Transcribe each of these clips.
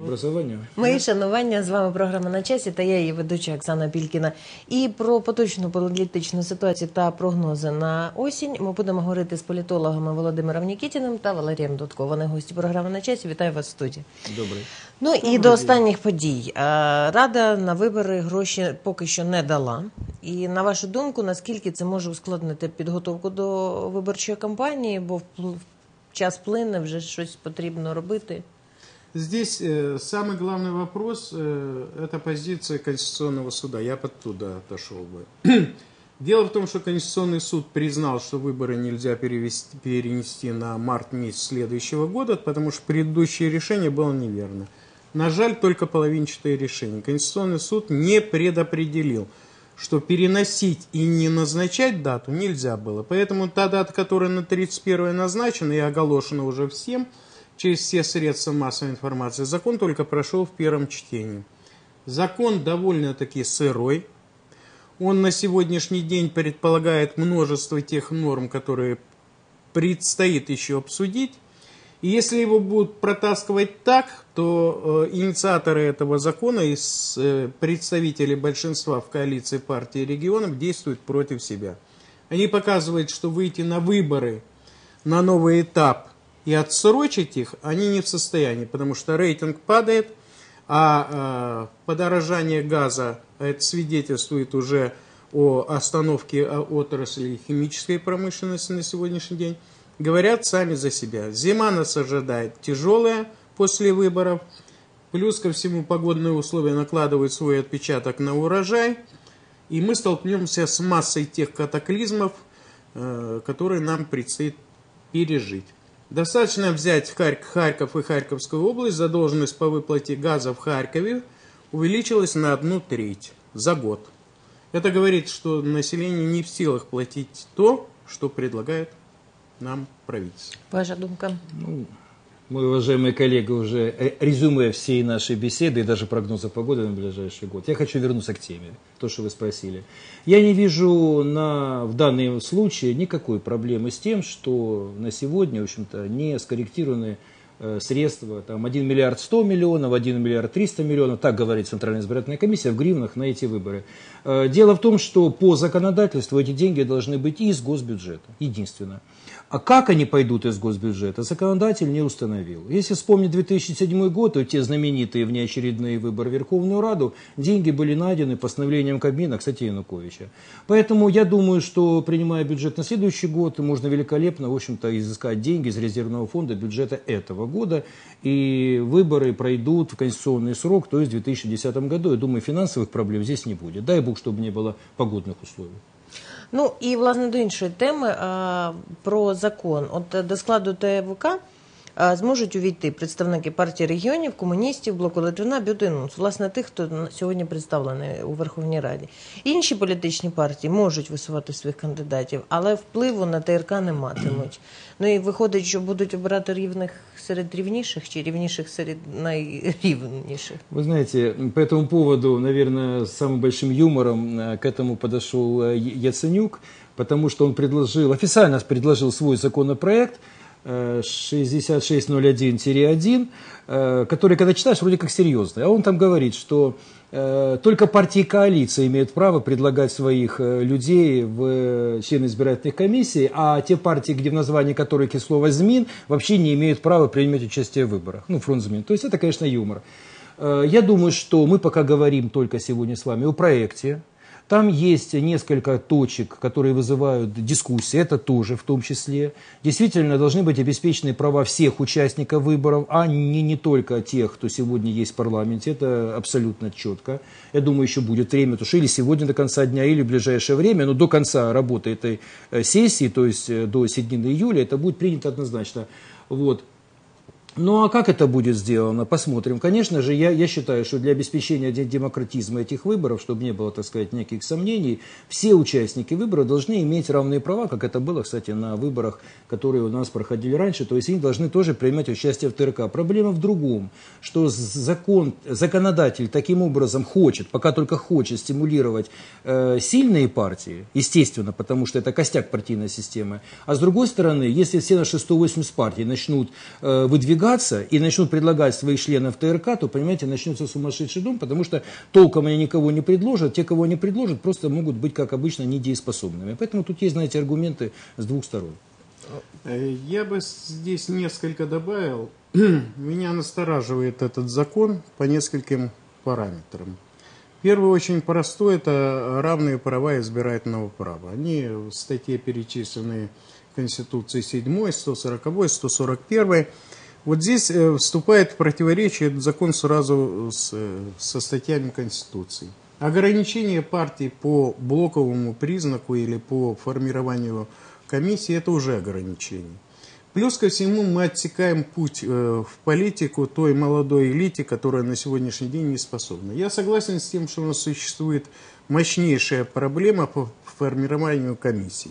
Образування. Мої шанування з вами програма на часі та я її ведуча Оксана Пількіна. І про поточну політичну ситуацію та прогнози на осінь ми будемо говорити з політологами Володимиром Нікітіним та Валерієм Дудко. Вони гості програми на часі. Вітаю вас в студії. Добрий. Ну і до останніх подій. Е, Рада на вибори гроші поки що не дала. І на вашу думку, наскільки це може ускладнити підготовку до виборчої кампанії, бо час плине, вже щось потрібно робити. Здесь э, самый главный вопрос э, это позиция Конституционного суда. Я подтуда отошел бы. Дело в том, что Конституционный суд признал, что выборы нельзя перевести, перенести на март месяц следующего года, потому что предыдущее решение было неверно. На жаль, только половинчатое решение. Конституционный суд не предопределил, что переносить и не назначать дату нельзя было. Поэтому та дата, которая на 31 назначена и оголошена уже всем, через все средства массовой информации, закон только прошел в первом чтении. Закон довольно-таки сырой. Он на сегодняшний день предполагает множество тех норм, которые предстоит еще обсудить. И если его будут протаскивать так, то э, инициаторы этого закона из э, представителей большинства в коалиции партии регионов действуют против себя. Они показывают, что выйти на выборы на новый этап и отсрочить их они не в состоянии, потому что рейтинг падает, а э, подорожание газа, а это свидетельствует уже о остановке э, отрасли химической промышленности на сегодняшний день, говорят сами за себя. Зима нас ожидает тяжелая после выборов, плюс ко всему погодные условия накладывают свой отпечаток на урожай, и мы столкнемся с массой тех катаклизмов, э, которые нам предстоит пережить. Достаточно взять Харь- Харьков и Харьковскую область, задолженность по выплате газа в Харькове увеличилась на одну треть за год. Это говорит, что население не в силах платить то, что предлагает нам правительство. Ваша думка? Ну, мой уважаемый коллега уже э, резюме всей нашей беседы и даже прогноза погоды на ближайший год. Я хочу вернуться к теме, то, что вы спросили. Я не вижу на, в данном случае никакой проблемы с тем, что на сегодня, в общем-то, не скорректированы э, средства, там 1 миллиард 100 миллионов, 1 миллиард 300 миллионов, так говорит Центральная избирательная комиссия, в гривнах на эти выборы. Э, Дело в том, что по законодательству эти деньги должны быть из госбюджета, единственно. А как они пойдут из госбюджета, законодатель не установил. Если вспомнить 2007 год, то те знаменитые внеочередные выборы в Верховную Раду, деньги были найдены постановлением Кабмина, кстати, Януковича. Поэтому я думаю, что принимая бюджет на следующий год, можно великолепно, в общем-то, изыскать деньги из резервного фонда бюджета этого года. И выборы пройдут в конституционный срок, то есть в 2010 году. Я думаю, финансовых проблем здесь не будет. Дай бог, чтобы не было погодных условий. Ну і власне до іншої теми а, про закон. От е, до складу ТВК а, зможуть увійти представники партії регіонів, комуністів, блоку Литвина, Бютинус, власне, тих, хто на- сьогодні представлений у Верховній Раді. Інші політичні партії можуть висувати своїх кандидатів, але впливу на ТРК не матимуть. Ну і виходить, що будуть обирати рівних серед рівніших чи рівніших серед найрівніших. Вы знаете, по этому поводу, наверное, с самым большим юмором э, к этому подошел э, Я- Яценюк, потому что он предложил, официально предложил свой законопроект э, 6601-1, э, который, когда читаешь, вроде как серьезный. А он там говорит, что э, только партии коалиции имеют право предлагать своих э, людей в члены избирательных комиссий, а те партии, где в названии которых есть слово «ЗМИН», вообще не имеют права принимать участие в выборах. Ну, фронт ЗМИН. То есть это, конечно, юмор. Я думаю, что мы пока говорим только сегодня с вами о проекте. Там есть несколько точек, которые вызывают дискуссии, это тоже в том числе. Действительно, должны быть обеспечены права всех участников выборов, а не, не только тех, кто сегодня есть в парламенте. Это абсолютно четко. Я думаю, еще будет время, потому что или сегодня до конца дня, или в ближайшее время, но до конца работы этой э, сессии, то есть э, до середины июля, это будет принято однозначно. Вот. Ну а как это будет сделано, посмотрим. Конечно же, я, я считаю, что для обеспечения де- демократизма этих выборов, чтобы не было, так сказать, никаких сомнений, все участники выборов должны иметь равные права, как это было, кстати, на выборах, которые у нас проходили раньше. То есть они должны тоже принимать участие в ТРК. Проблема в другом, что закон, законодатель таким образом хочет, пока только хочет стимулировать э, сильные партии, естественно, потому что это костяк партийной системы. А с другой стороны, если все наши 180 партий начнут э, выдвигать выдвигаться и начнут предлагать своих членов ТРК, то, понимаете, начнется сумасшедший дом, потому что толком они никого не предложат. Те, кого они предложат, просто могут быть, как обычно, недееспособными. Поэтому тут есть, знаете, аргументы с двух сторон. Э, я бы здесь несколько добавил. Меня настораживает этот закон по нескольким параметрам. Первый очень простой – это равные права избирательного права. Они в статье перечислены Конституции 7, 140, 141. Вот здесь э, вступает в противоречие этот закон сразу с, э, со статьями Конституции. Ограничение партий по блоковому признаку или по формированию комиссии – это уже ограничение. Плюс ко всему мы отсекаем путь э, в политику той молодой элите, которая на сегодняшний день не способна. Я согласен с тем, что у нас существует мощнейшая проблема по формированию комиссий.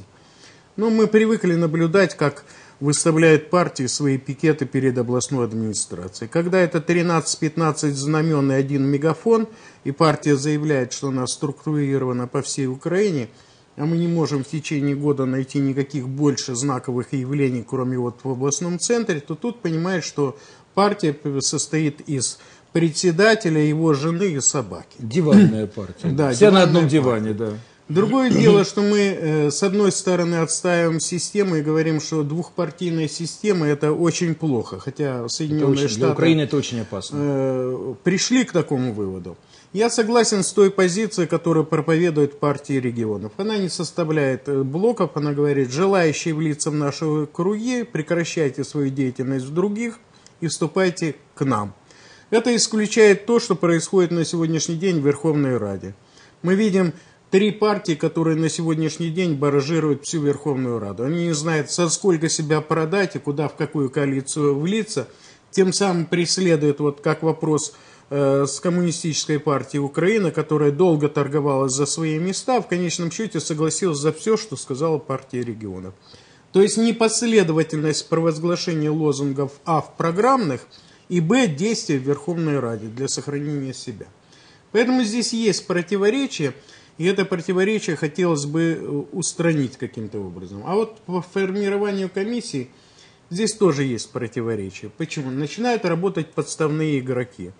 Но мы привыкли наблюдать, как выставляют партии свои пикеты перед областной администрацией. Когда это 13-15 знамен и один мегафон, и партия заявляет, что она структурирована по всей Украине – а мы не можем в течение года найти никаких больше знаковых явлений, кроме вот в областном центре, то тут понимаешь, что партия состоит из председателя, его жены и собаки. Диванная партия. Да, Все на одном диване, да. Другое дело, что мы э, с одной стороны отстаиваем систему и говорим, что двухпартийная система это очень плохо, хотя Соединенные очень, Штаты для Украины это очень опасно. Э, пришли к такому выводу. Я согласен с той позицией, которую проповедует партия регионов. Она не составляет э, блоков, она говорит, желающие влиться в наши круги, прекращайте свою деятельность в других и вступайте к нам. Это исключает то, что происходит на сегодняшний день в Верховной Раде. Мы видим три партии, которые на сегодняшний день баражируют всю Верховную Раду. Они не знают, со сколько себя продать и куда, в какую коалицию влиться. Тем самым преследуют, вот как вопрос Э, с коммунистической партией Украины, которая долго торговалась за свои места, в конечном счете согласилась за все, что сказала партия регионов. То есть непоследовательность провозглашения лозунгов А в программных и Б действия в Верховной Раде для сохранения себя. Поэтому здесь есть противоречие, и это противоречие хотелось бы э, устранить каким-то образом. А вот по формированию комиссии здесь тоже есть противоречие. Почему? Начинают работать подставные игроки.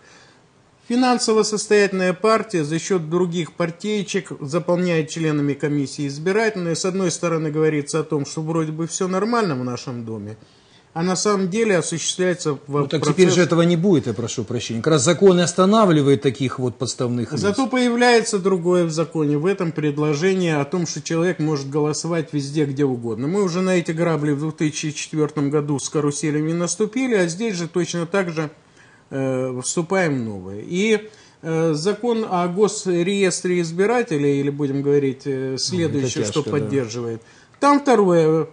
Финансово состоятельная партия за счет других партейчик заполняет членами комиссии избирательные. С одной стороны говорится о том, что вроде бы все нормально в нашем доме, а на самом деле осуществляется ну, так процесс... теперь же этого не будет, я прошу прощения. Как раз закон и останавливает таких вот подставных лиц. Зато появляется другое в законе, в этом предложение о том, что человек может голосовать везде, где угодно. Мы уже на эти грабли в 2004 году с каруселями наступили, а здесь же точно так же Э, вступаем в новое. И э, закон о госреестре избирателей, или будем говорить э, следующее, тяжко, что поддерживает. Да. Там второе,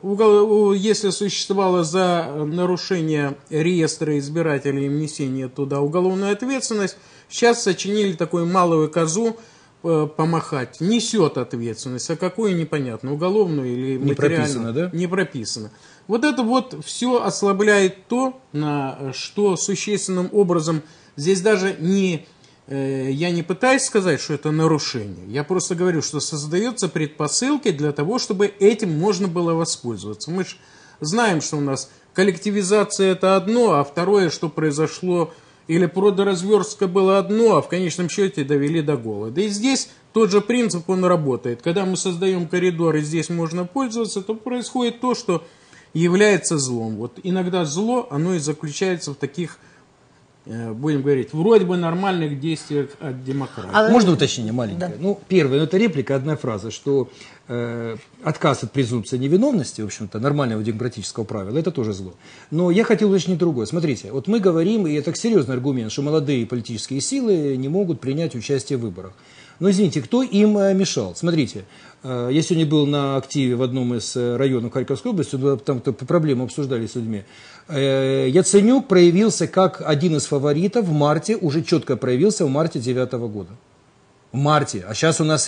если существовало за нарушение реестра избирателей внесение туда уголовную ответственность, сейчас сочинили такую малую козу, помахать, несет ответственность, а какую непонятно, уголовную или материальную. Не прописано, да? Не прописано. Вот это вот все ослабляет то, на что существенным образом здесь даже не э, я не пытаюсь сказать, что это нарушение. Я просто говорю, что создаются предпосылки для того, чтобы этим можно было воспользоваться. Мы же знаем, что у нас коллективизация это одно, а второе, что произошло, или продоразверстка было одно, а в конечном счете довели до голода. И здесь тот же принцип, он работает. Когда мы создаем коридор и здесь можно пользоваться, то происходит то, что является злом. Вот иногда зло, оно и заключается в таких, э, будем говорить, вроде бы нормальных действиях от демократии. А Можно уточнение маленькое? Да. Ну, первое, ну, это реплика, одна фраза, что э, отказ от презумпции невиновности, в общем-то, нормального демократического правила, это тоже зло. Но я хотел уточнить другое. Смотрите, вот мы говорим, и это серьезный аргумент, что молодые политические силы не могут принять участие в выборах. Но извините, кто им э, мешал? Смотрите, э, я сегодня был на активе в одном из э, районов Харьковской области, там проблемы обсуждали с людьми. Яценюк проявился как один из фаворитов в марте, уже четко проявился в марте 2009 года. В марте. А сейчас у нас